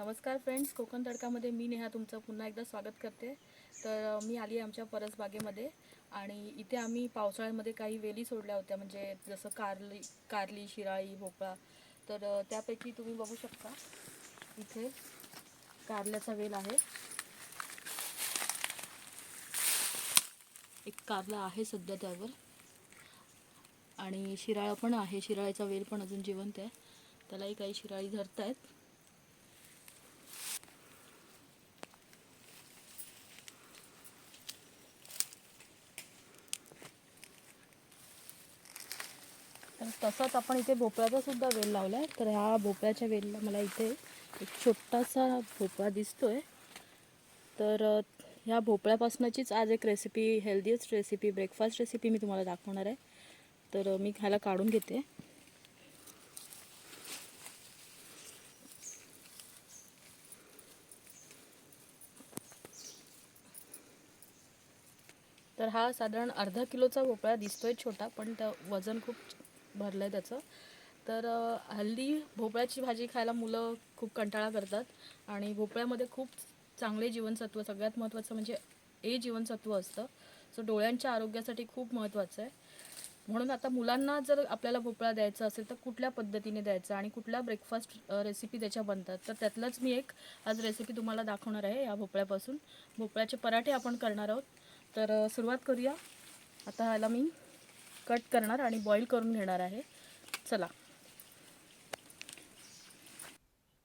नमस्कार फ्रेंड्स कोकण तडकामध्ये मी नेहा तुमचं पुन्हा एकदा स्वागत करते. तर मी आली आहे आमच्या परसबागेमध्ये आणि इथे आम्ही पावसाळ्यामध्ये काही वेली सोडल्या होत्या. म्हणजे जसं कारली कारली शिराळी भोपळा. तर त्यापैकी तुम्ही बघू शकता. इथे कारल्याचा वेल आहे. एक कारला आहे सध्या त्यावर. आणि शिराळा पण आहे. शिराळ्याचा वेल पण अजून जिवंत आहे. त्यालाही काही शिराळी धरत आहेत तसंच आपण इथे भोपळ्याचा सुद्धा वेल लावला आहे तर ह्या भोपळ्याच्या वेलला मला इथे एक छोटासा भोपळा दिसतोय. तर ह्या भोपळ्यापासूनचीच आज एक रेसिपी हेल्दीच रेसिपी ब्रेकफास्ट रेसिपी मी तुम्हाला दाखवणार आहे. तर मी ह्याला काढून घेते. तर हा साधारण अर्धा किलोचा भोपळा दिसतोय छोटा पण त्या वजन खूप भरलं आहे त्याचं. तर हल्ली भोपळ्याची भाजी खायला मुलं खूप कंटाळा करतात आणि भोपळ्यामध्ये खूप चांगले जीवनसत्व सगळ्यात महत्त्वाचं म्हणजे ए जीवनसत्व असतं. सो डोळ्यांच्या आरोग्यासाठी खूप महत्त्वाचं आहे. म्हणून आता मुलांना जर आपल्याला भोपळा द्यायचा असेल तर कुठल्या पद्धतीने द्यायचा आणि कुठल्या ब्रेकफास्ट रेसिपी त्याच्या बनतात? तर त्यातलंच मी एक आज रेसिपी तुम्हाला दाखवणार आहे या भोपळ्यापासून. भोपळ्याचे पराठे आपण करणार आहोत. तर सुरुवात करूया. आता ह्याला मी कट करणार आणि बॉईल करून घेणार आहे. चला.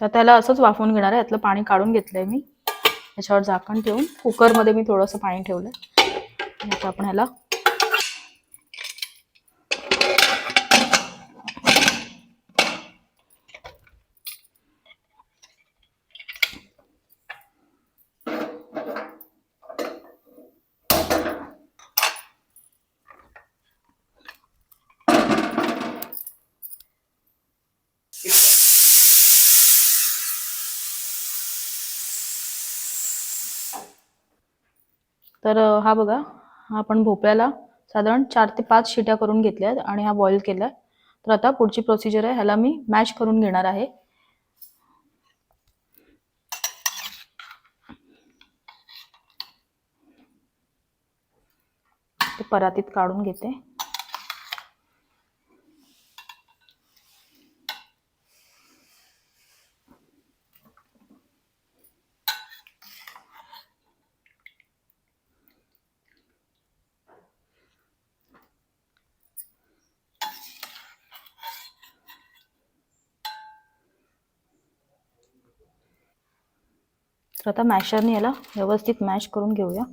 तर त्याला असंच वाफवून घेणार आहे. यातलं पाणी काढून घेतलंय मी. याच्यावर झाकण ठेवून. कुकरमध्ये मी थोडंसं पाणी ठेवलं आहे आता आपण ह्याला तर हा बघा हा आपण भोपळ्याला साधारण चार ते पाच शिट्या करून घेतल्या आहेत आणि हा बॉईल केला आहे तर आता पुढची प्रोसिजर आहे ह्याला मी मॅश करून घेणार आहे. ते परातीत काढून घेते. तर आता मॅशरने याला व्यवस्थित मॅश करून घेऊया.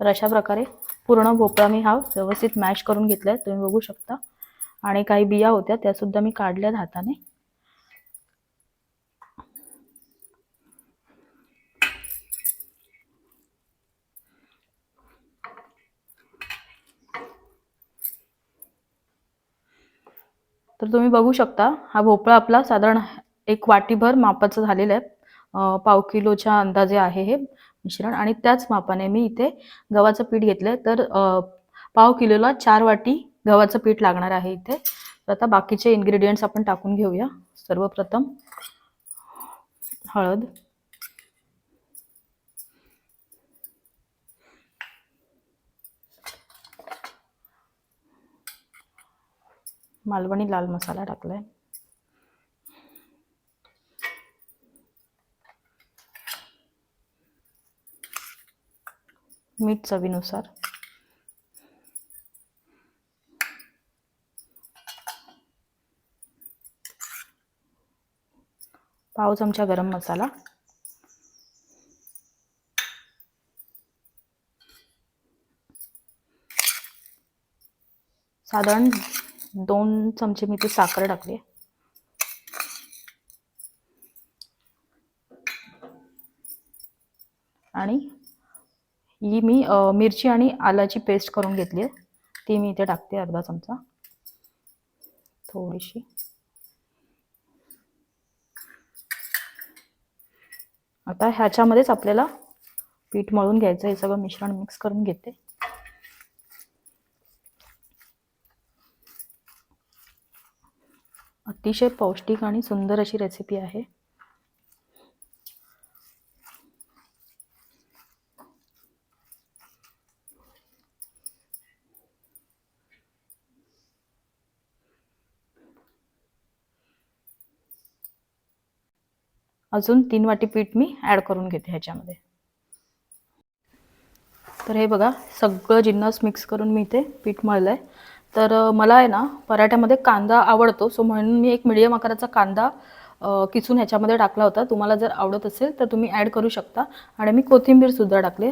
तर अशा प्रकारे पूर्ण भोपळा मी हा व्यवस्थित मॅश करून घेतलाय. तुम्ही बघू शकता. आणि काही बिया होत्या त्या सुद्धा मी काढल्यात हाताने. तर तुम्ही बघू शकता हा भोपळा आपला साधारण एक वाटीभर मापाचा झालेला आहे. पाव किलोच्या अंदाजे आहे हे मिश्रण आणि त्याच मापाने मी इथे गव्हाचं पीठ घेतलंय. तर पाव किलोला चार वाटी गव्हाचं पीठ लागणार आहे इथे. तर आता बाकीचे इन्ग्रेडियंट्स आपण टाकून घेऊया. सर्वप्रथम हळद. मालवणी लाल मसाला टाकलाय. मीठ चवीनुसार. पाव चमचा गरम मसाला. साधारण दोन चमचे मी ते साखर टाकली. आणि ही मी मिरची आणि आलाची पेस्ट करून घेतली आहे. ती मी इथे टाकते अर्धा चमचा. थोडीशी. आता ह्याच्यामध्येच आपल्याला पीठ मळून घ्यायचं हे सगळं मिश्रण मिक्स करून घेते. अतिशय पौष्टिक आणि सुंदर अशी रेसिपी आहे. अजून तीन वाटी पीठ मी ॲड करून घेते ह्याच्यामध्ये. तर हे बघा सगळं जिन्नस मिक्स करून मी इथे पीठ मळलं आहे तर मला आहे ना पराठ्यामध्ये कांदा आवडतो सो म्हणून मी एक मिडियम आकाराचा कांदा किसून ह्याच्यामध्ये टाकला होता. तुम्हाला जर आवडत असेल तर तुम्ही ॲड करू शकता. आणि मी कोथिंबीरसुद्धा टाकले.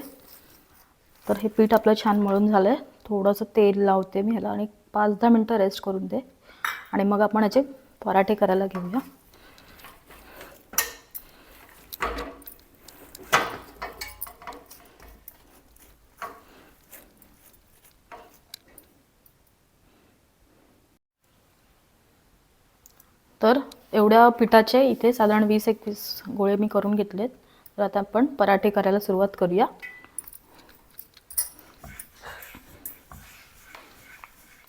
तर हे पीठ आपलं छान मळून झालं आहे थोडंसं तेल लावते मी ह्याला आणि पाच दहा मिनटं रेस्ट करून दे. आणि मग आपण ह्याचे पराठे करायला घेऊया. तर एवढ्या पिठाचे इथे साधारण वीस एकवीस गोळे मी करून घेतलेत. तर आता आपण पराठे करायला सुरुवात करूया.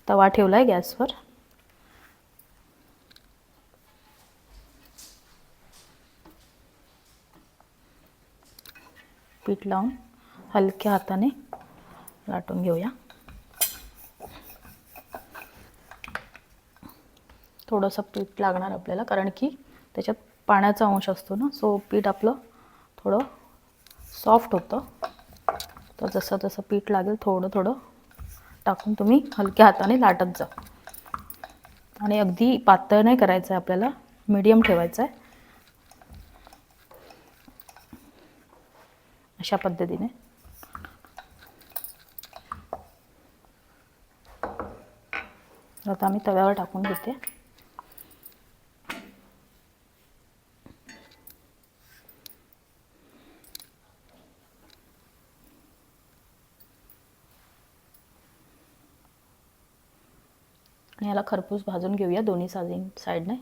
तवा ठेवला आहे गॅसवर. पीठ लावून हलक्या हाताने लाटून घेऊया. थोडंसं पीठ लागणार आपल्याला कारण की त्याच्यात पाण्याचा अंश असतो ना सो पीठ आपलं थोडं सॉफ्ट होतं. तर जसं जसं पीठ लागेल थोडं थोडं टाकून तुम्ही हलक्या हाताने लाटत जा. आणि अगदी पातळ नाही करायचं आहे आपल्याला मीडियम ठेवायचं आहे अशा पद्धतीने. आता आम्ही तव्यावर टाकून घेते. आणि याला खरपूस भाजून घेऊया दोन्ही साईड साईडने.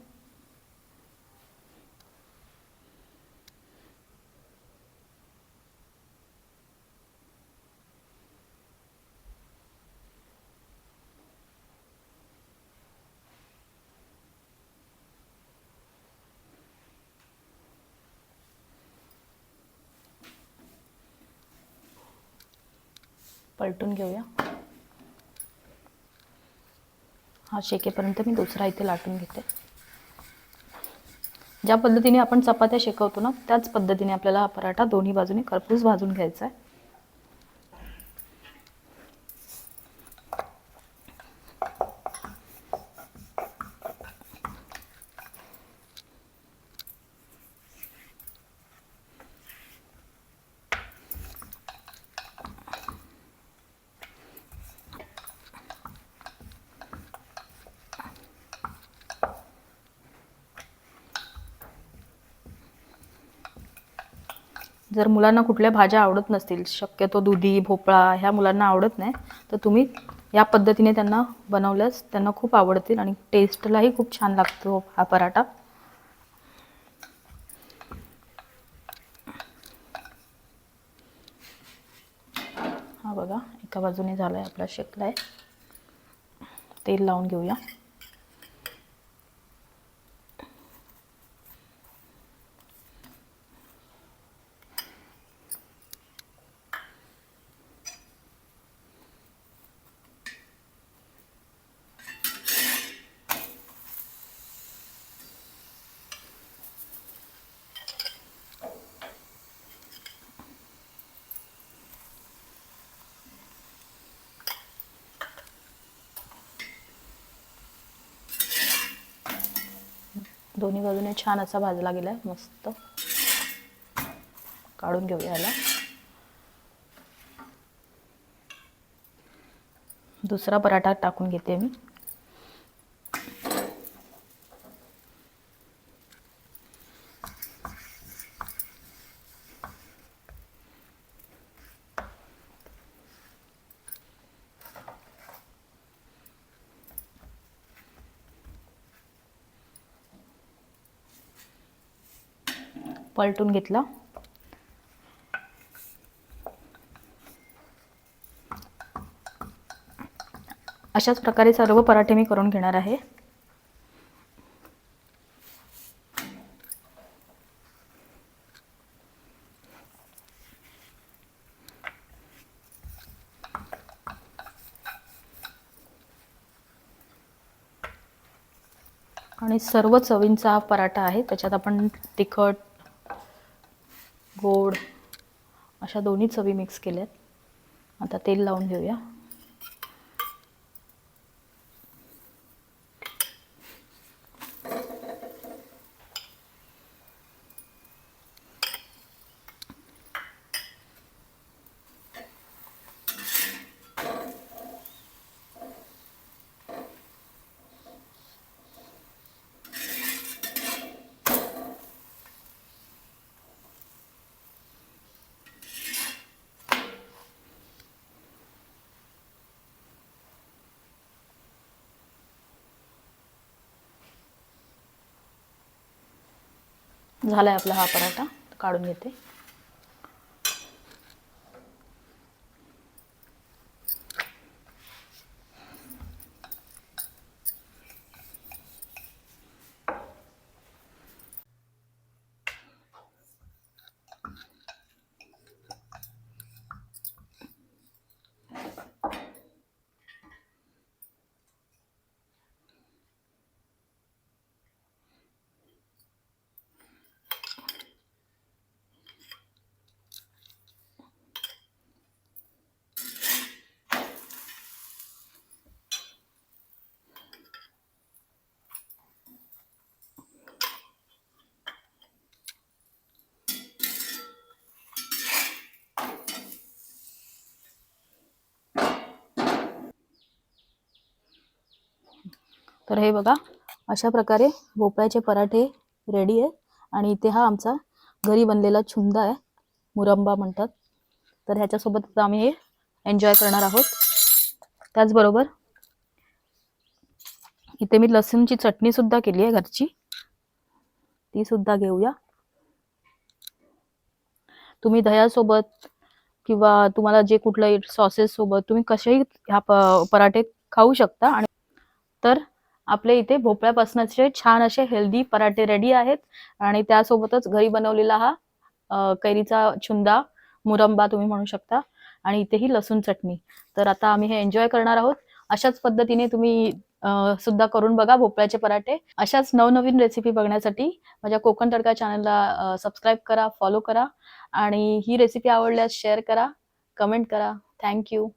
पलटून घेऊया. हा शेकेपर्यंत मी दुसरा इथे लाटून घेते. ज्या पद्धतीने आपण चपात्या शेकवतो ना त्याच पद्धतीने आपल्याला हा पराठा दोन्ही बाजूने खरपूस भाजून घ्यायचा आहे. जर मुलांना कुठल्या भाज्या आवडत नसतील शक्यतो दुधी भोपळा ह्या मुलांना आवडत नाही तर तुम्ही या पद्धतीने त्यांना बनवल्यास त्यांना खूप आवडतील आणि टेस्टलाही खूप छान लागतो हा पराठा. हा बघा एका बाजूने झाला आहे आपला शेकला आहे तेल लावून घेऊया. दोन्ही बाजूने छान असा भाजला गेला आहे मस्त. काढून घेऊया याला. दुसरा पराठा टाकून घेते मी. पलटून घेतला. अशाच प्रकारे सर्व पराठे मी करून घेणार आहे. आणि सर्व चवींचा पराठा आहे त्याच्यात आपण तिखट गोड अशा दोन्ही चवी मिक्स केल्या आहेत आता तेल लावून घेऊया. झाला आहे आपला हा पराठा काढून घेते. तर हे बघा अशा प्रकारे भोपळ्याचे पराठे रेडी आहे. आणि इथे हा आमचा घरी बनलेला छुंदा आहे मुरंबा म्हणतात. तर ह्याच्यासोबत आम्ही हे एन्जॉय करणार आहोत. त्याचबरोबर इथे मी लसूणची चटणीसुद्धा केली आहे घरची. ती सुद्धा घेऊया. तुम्ही दह्यासोबत किंवा तुम्हाला जे कुठलं सॉसेस सोबत तुम्ही कसेही ह्या प- पराठे खाऊ शकता. आणि तर आपले इथे भोपळ्यापासूनचे छान असे हेल्दी पराठे रेडी आहेत. आणि त्यासोबतच घरी बनवलेला हा कैरीचा छुंदा मुरंबा तुम्ही म्हणू शकता. आणि इथेही लसूण चटणी. तर आता आम्ही हे एन्जॉय करणार आहोत. अशाच पद्धतीने तुम्ही सुद्धा करून बघा भोपळ्याचे पराठे. अशाच नवनवीन रेसिपी बघण्यासाठी माझ्या कोकण तडका चॅनलला सबस्क्राईब करा फॉलो करा. आणि ही रेसिपी आवडल्यास शेअर करा कमेंट करा. Thank you